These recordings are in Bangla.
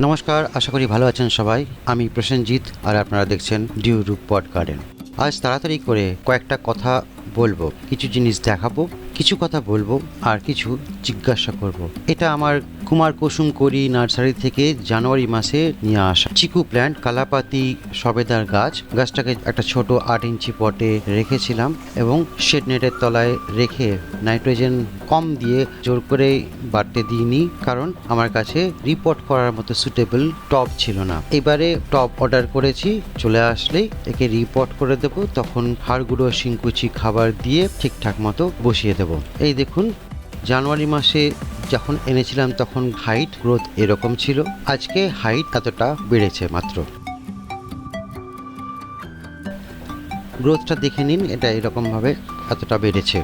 নমস্কার, আশা করি ভালো আছেন সবাই আমি প্রসেনজিৎ, আর আপনারা দেখছেন ডিউ রূপ পট গার্ডেন আজ তাড়াতাড়ি করে কয়েকটা কথা বলব, কিছু জিনিস দেখাবো, কিছু কথা বলব, আর কিছু জিজ্ঞাসা করব। এটা আমার কুমার কুসুম করি নার্সারি থেকে জানুয়ারি মাসে নিয়ে আসা। চিকু প্ল্যান্ট কালাপাতি, সবেদার গাছ, গাছটাকে একটা ছোট আট ইঞ্চি পটে রেখেছিলাম এবং শেড নেটের তলায় রেখে নাইট্রোজেন কম দিয়ে জোর করে বাড়তে দিইনি কারণ আমার কাছে রিপোর্ট করার মতো সুটেবল টপ ছিল না। এবারে টপ অর্ডার করেছি, চলে আসলেই একে রিপোর্ট করে দেব, তখন হাড়গুঁড়ো, শিংকুচি খাবার দিয়ে ঠিকঠাক মতো বসিয়ে দেব। এই দেখুন, জানুয়ারি মাসে যখন এনেছিলাম তখন হাইট গ্রোথ এরকম ছিল। আজকে হাইট এতটা বেড়েছে মাত্র। গ্রোথটা দেখে নিন, এটা এরকমভাবে এতটা বেড়েছে।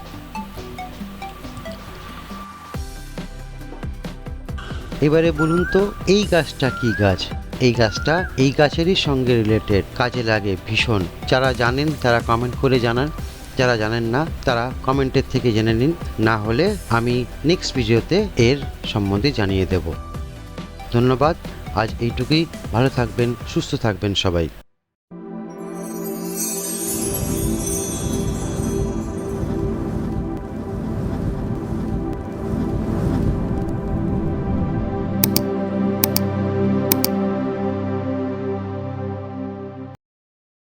এবারে বলুন তো, এই গাছটা কি গাছ? এই গাছটা এই গাছেরই সঙ্গে রিলেটেড কাজে লাগে ভীষণ। যারা জানেন তারা কমেন্ট করে জানান। যারা জানেন না, তারা কমেন্টের থেকে জেনে নিন। না হলে আমি নেক্সট ভিডিওতে এর সম্বন্ধে জানিয়ে দেব। ধন্যবাদ। আজ এইটুকুই। ভালো থাকবেন, সুস্থ থাকবেন সবাই।